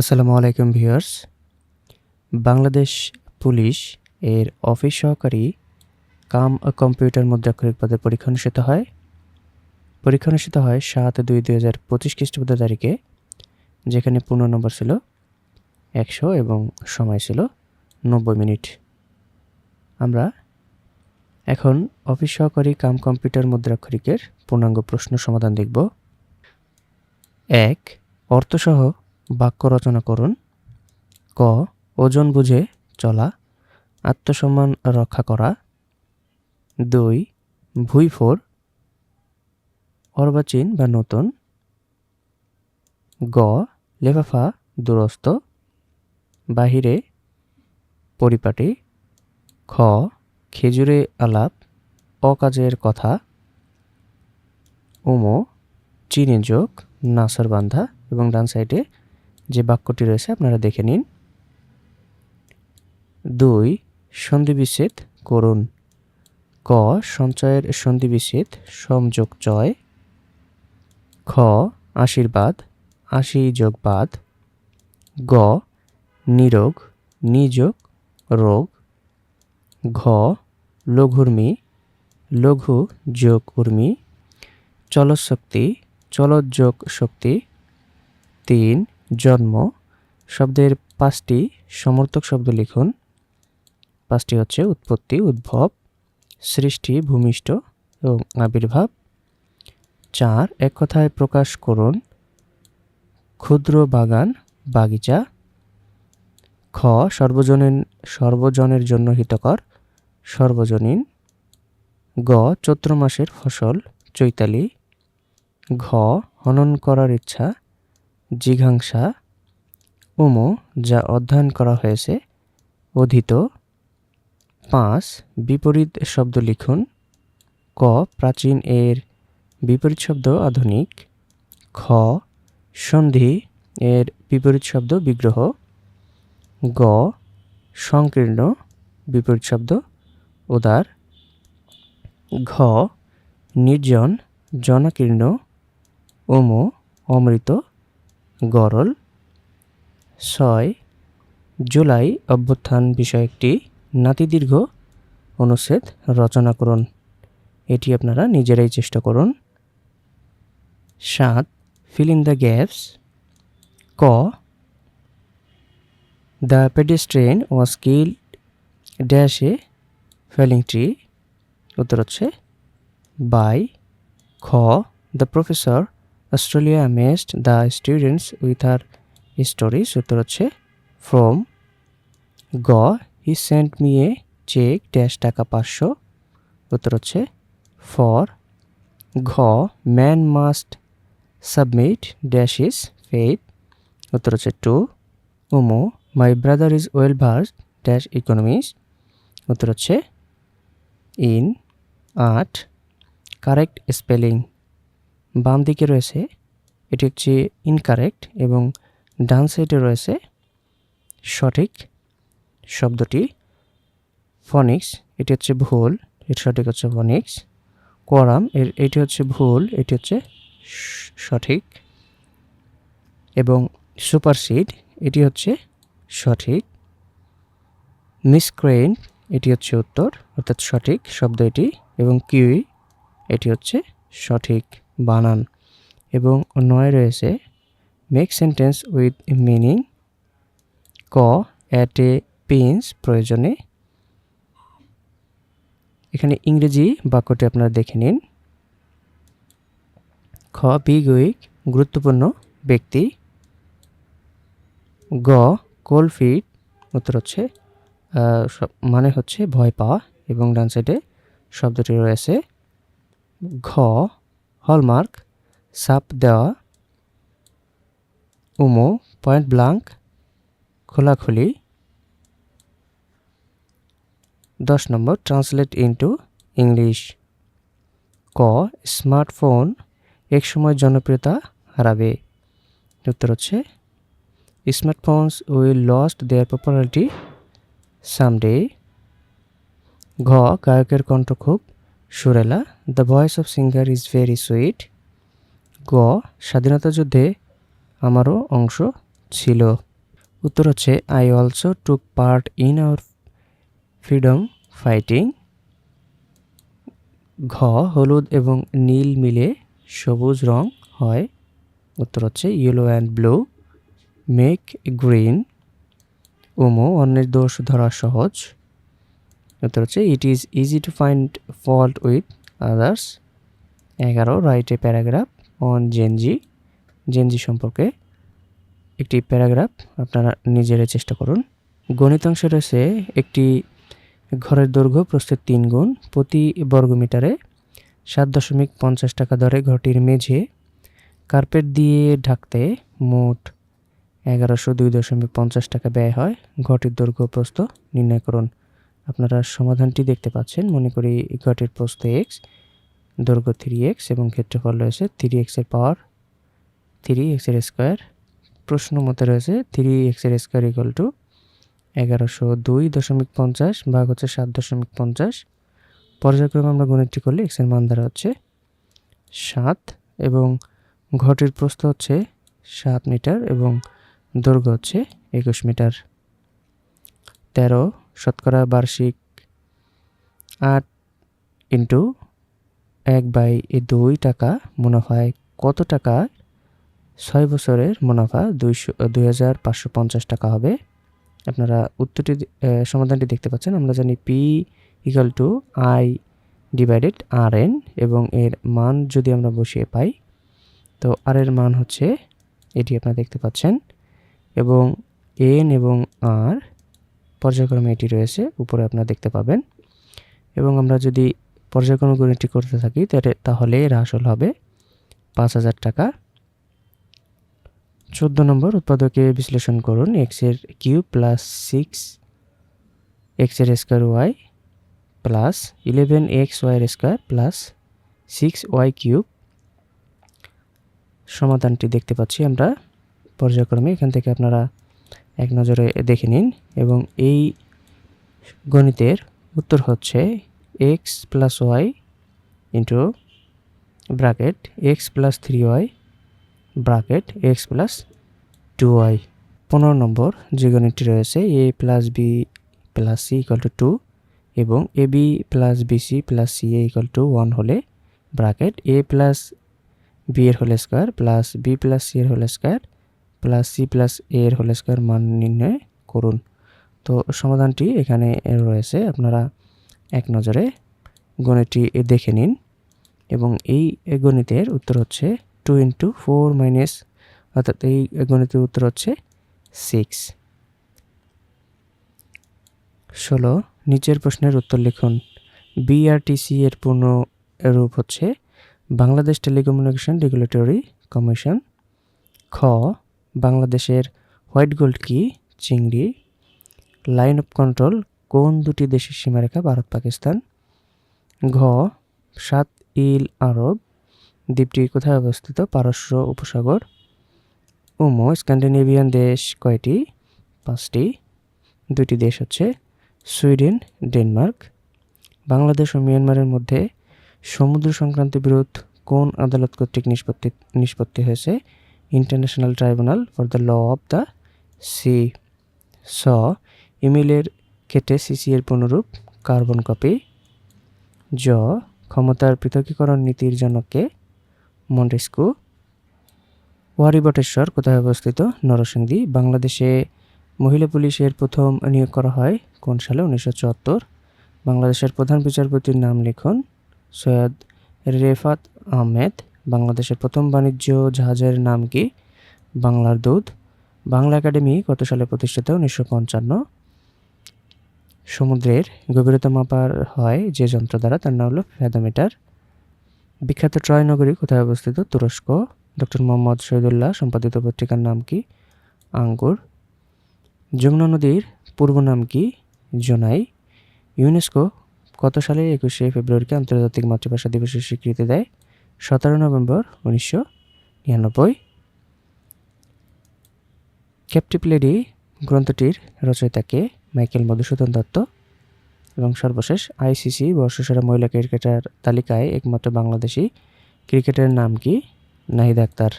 আসসালামু আলাইকুম viewers. Bangladesh police এর অফিস সহকারী কাম কম্পিউটার মুদ্রাক্ষরিক পদের পরীক্ষা অনুষ্ঠিত হয়। পরীক্ষা অনুষ্ঠিত হয় সাত দুই দুই হাজার পঁচিশ খ্রিস্টাব্দ তারিখে, যেখানে পূর্ণ নম্বর ছিল একশো এবং সময় ছিল নব্বই মিনিট। আমরা এখন অফিস সহকারী কাম কম্পিউটার মুদ্রাক্ষরিকের পূর্ণাঙ্গ প্রশ্ন সমাধান দেখব। এক, অর্থসহ বাক্য রচনা করুন। ক, ওজন বুঝে চলা, আত্মসম্মান রক্ষা করা। দুই, ভুই ফোর অর্বাচীন বা নতুন। গ, লেফাফা দুরস্ত, বাহিরে পরিপাটি। খ, খেজুরে আলাপ, অকাজের কথা। উমো চিনে যোগ, নাসর বান্ধা এবং ডান সাইডে বাক্যটি রয়েছে আপনারা দেখে নিন। দুই, সন্ধিবিচ্ছেদ করুন। ক, সঞ্চয়ের সন্ধিবিচ্ছেদ সমযোগ চয় খ, আশীর্বাদ, আশি যোগ বাদ। গ, নিরোগ, নিযোগ, রোগ। ঘ, লঘুর্মি, লঘু যোগ উর্মি। চলশক্তি চলযোগ শক্তি। তিন জন্ম, শব্দের পাঁচটি সমর্থক শব্দ লিখুন। পাঁচটি হচ্ছে উৎপত্তি, উদ্ভব, সৃষ্টি, ভূমিষ্ঠ এবং আবির্ভাব। চার, এক কথায় প্রকাশ করুন। ক্ষুদ্র বাগান, বাগিচা। খ, সর্বজনীন, সর্বজনের জন্য হিতকর, সর্বজনীন। গ, চৈত্র মাসের ফসল, চৈতালি। ঘ, হনন করার ইচ্ছা। জিঘাংসা উমো, যা অধ্যয়ন করা হয়েছে, অধীত পাঁচ, বিপরীত শব্দ লিখুন, ক, প্রাচীন এর বিপরীত শব্দ আধুনিক, খ, সন্ধি এর বিপরীত শব্দ বিগ্রহ, গ, সংকীর্ণ বিপরীত শব্দ উদার, ঘ, নির্জন, জনাকীর্ণ ওমো অমৃত গরল। ছয়, জুলাই অভ্যুত্থান বিষয়কটি নাতিদীর্ঘ অনুচ্ছেদ রচনা করুন। এটি আপনারা নিজেরাই চেষ্টা করুন। সাত ফিল ইন দ্য গ্যাপস ক the pedestrian was kill dash falling tree উত্তর হচ্ছে বাই। খ the professor Australia amazed the students with her stories উত্তর হচ্ছে ফ্রম গ he sent me a cheque dash টাকা পাঁচশো। উত্তর হচ্ছে ফর ঘ man must submit dash is fate উত্তর হচ্ছে to উমো my brother is well versed dash economics উত্তর হচ্ছে ইন আট কারেক্ট স্পেলিং বাম দিকে রয়েছে, এটি হচ্ছে ইনকারেক্ট এবং ডান সাইডে রয়েছে সঠিক শব্দটি ফনিক্স এটি হচ্ছে ভুল এর সঠিক হচ্ছে ফনিক্স কোয়ারাম এর, এটি হচ্ছে ভুল, এটি হচ্ছে সঠিক এবং সুপারসিড এটি হচ্ছে সঠিক মিসক্রেন এটি হচ্ছে উত্তর, অর্থাৎ সঠিক শব্দ এটি এবং কিউই এটি হচ্ছে সঠিক। বানান। এবং নয় রয়েছে মেক সেন্টেন্স উইথ মিনিং ক অ্যাট এ পেন্স প্রয়োজনে। এখানে ইংরেজি বাক্যটি আপনারা দেখে নিন। খ বিগ উইক গুরুত্বপূর্ণ ব্যক্তি। গ কোল্ড ফিট উত্তর হচ্ছে মানে হচ্ছে ভয় পাওয়া। এবং ডান সাইডে শব্দটি রয়েছে, ঘ হলমার্ক সাপ দেওয়া, উমো পয়েন্ট ব্লাঙ্ক খোলাখুলি। দশ নম্বর ট্রান্সলেট ইন্টু ইংলিশ ক স্মার্টফোন এক সময় জনপ্রিয়তা হারাবে। উত্তর হচ্ছে smartphones will lost their popularity someday ঘ, গায়কের কণ্ঠ খুব সুরেলা the voice of singer is very sweet গ, স্বাধীনতা যুদ্ধে আমারও অংশ ছিল। উত্তর হচ্ছে I also took part in our freedom fighting ঘ, হলুদ এবং নীল মিলে সবুজ রং হয়। উত্তর হচ্ছে yellow and blue make green উমো, অন্যের দোষ ধরা সহজ। উত্তর হচ্ছে it is easy to find fault with others এগারো write a paragraph on Gen Z Gen Z সম্পর্কে একটি প্যারাগ্রাফ আপনারা নিজেরা চেষ্টা করুন। গণিতাংশে রয়েছে একটি ঘরের দৈর্ঘ্য প্রস্তুত তিন গুণ, প্রতি বর্গমিটারে সাত দশমিক পঞ্চাশ টাকা দরে ঘরটির মেঝে কার্পেট দিয়ে ঢাকতে মোট এগারোশো দুই দশমিক পঞ্চাশ টাকা ব্যয় হয়। ঘরটির দৈর্ঘ্য প্রস্থ নির্ণয় করুন। আপনারা সমাধানটি দেখতে পাচ্ছেন। মনে করি ঘরটির প্রস্থ এক্স দৈর্ঘ্য থ্রি এক্স এবং ক্ষেত্রফল রয়েছে থ্রি এক্সের পাওয়ার থ্রি এক্সের স্কোয়ার প্রশ্ন মতে রয়েছে থ্রি এক্সের স্কোয়ার ইকুয়াল টু এগারোশো দুই দশমিক পঞ্চাশ ভাগ হচ্ছে সাত দশমিক পঞ্চাশ। পর্যায়ক্রমে আমরা গণিতটি করলে এক্সের মান দ্বারা হচ্ছে সাত এবং ঘরটির প্রস্থ হচ্ছে সাত মিটার এবং দৈর্ঘ্য হচ্ছে একুশ মিটার। তেরো শতকরা বার্ষিক আট ইন্টু এক বাই এ দুই টাকা মুনাফায় কত টাকা? ছয় বছরের মুনাফা দুইশো, দুই হাজার পাঁচশো পঞ্চাশ টাকা হবে। আপনারা উত্তরটি সমাধানটি দেখতে পাচ্ছেন। আমরা জানি P equal to I divided R N এবং এর মান যদি আমরা বসিয়ে পাই, তো আর এর মান হচ্ছে, এটি আপনারা দেখতে পাচ্ছেন, এবং এন এবং আর পর্যায়ক্রমে এটি রয়েছে, উপরে আপনারা দেখতে পাবেন। এবং আমরা যদি পর্যায়ক্রমে গণিতটি করতে থাকি, তাহলে এর আসল হবে পাঁচ হাজার টাকা। চোদ্দ নম্বর উৎপাদকে বিশ্লেষণ করুন এক্সের কিউব প্লাস সিক্স এক্সের square Y plus eleven X ওয়াইয়ের square plus six Y cube. সমাধানটি দেখতে পাচ্ছি আমরা। পর্যায়ক্রমে এখান থেকে আপনারা এক নজরে দেখে নিন এবং এই গণিতের উত্তর হচ্ছে X plus Y into bracket X plus three Y bracket X plus two Y পনেরো নম্বর যে গণিতটি রয়েছে A plus B plus C equal to two এবং A B plus B C plus C A equal to one হলে bracket A plus B এর whole square plus B plus C এর whole square plus C plus A এর whole square মান নির্ণয় করুন। তো সমাধানটি এখানে রয়েছে, আপনারা এক নজরে গণিতটি দেখে নিন। এবং এই গণিতের উত্তর হচ্ছে টু ইন্টু ফোর মাইনাস অর্থাৎ এই গণিতের উত্তর হচ্ছে সিক্স ষোলো, নিচের প্রশ্নের উত্তর লিখুন। বিআরটিসি এর পূর্ণ রূপ হচ্ছে বাংলাদেশ টেলিকমিউনিকেশন রেগুলেটরি কমিশন। খ বাংলাদেশের হোয়াইট গোল্ড কি, চিংড়ি, লাইন অফ কন্ট্রোল কোন দুটি দেশের সীমারেখা, ভারত, পাকিস্তান? ঘ, সাত ইল আরব, দ্বীপটি কোথায় অবস্থিত, পারস্য উপসাগর? উমো, স্ক্যান্ডিনেভিয়ান দেশ কয়টি? পাঁচটি। দুটি দেশ হচ্ছে সুইডেন, ডেনমার্ক। বাংলাদেশ ও মিয়ানমারের মধ্যে সমুদ্র সংক্রান্ত বিরোধ কোন আদালত কর্তৃক নিষ্পত্তি নিষ্পত্তি হয়েছে? International Tribunal for the Law of the Sea স ইমেলের ক্ষেত্রে সিসি এর পুনরূপ কার্বন কপি। জ, ক্ষমতার পৃথকীকরণ নীতির জনকে মন্টেস্কু। ওয়ারিবটেশ্বর, কোথায় অবস্থিত? নরসিংদী, বাংলাদেশে মহিলা পুলিশের প্রথম নিয়োগ করা হয় কোন সালে? উনিশশো চুয়াত্তর। বাংলাদেশের প্রধান বিচারপতির নাম লিখুন সৈয়দ রেফাত আহমেদ। বাংলাদেশের প্রথম বাণিজ্য জাহাজের নাম কি? বাংলার দুধ বাংলা একাডেমি কত সালে প্রতিষ্ঠিত? উনিশশো পঞ্চান্ন। সমুদ্রের গভীরতা মাপার হয় যে যন্ত্র দ্বারা, তার নাম হলো ফেদোমিটার বিখ্যাত ট্রয় নগরী কোথায় অবস্থিত? তুরস্ক। ডক্টর মোহাম্মদ শহীদুল্লাহ সম্পাদিত পত্রিকার নাম কি? আঙ্গুর। যমুনা নদীর পূর্ব নাম কি? জোনাই। ইউনেস্কো কত সালে একুশে ফেব্রুয়ারিকে আন্তর্জাতিক মাতৃভাষা দিবসের স্বীকৃতি দেয়? সতেরো নভেম্বর উনিশশো নিরানব্বই। ক্যাপটিভ লেডি গ্রন্থটির রচয়িতাকে মাইকেল মধুসূদন দত্ত এবং সর্বশেষ আইসিসি বর্ষসেরা মহিলা ক্রিকেটার তালিকায় একমাত্র বাংলাদেশি ক্রিকেটের নাম কি? নাহিদ আক্তার।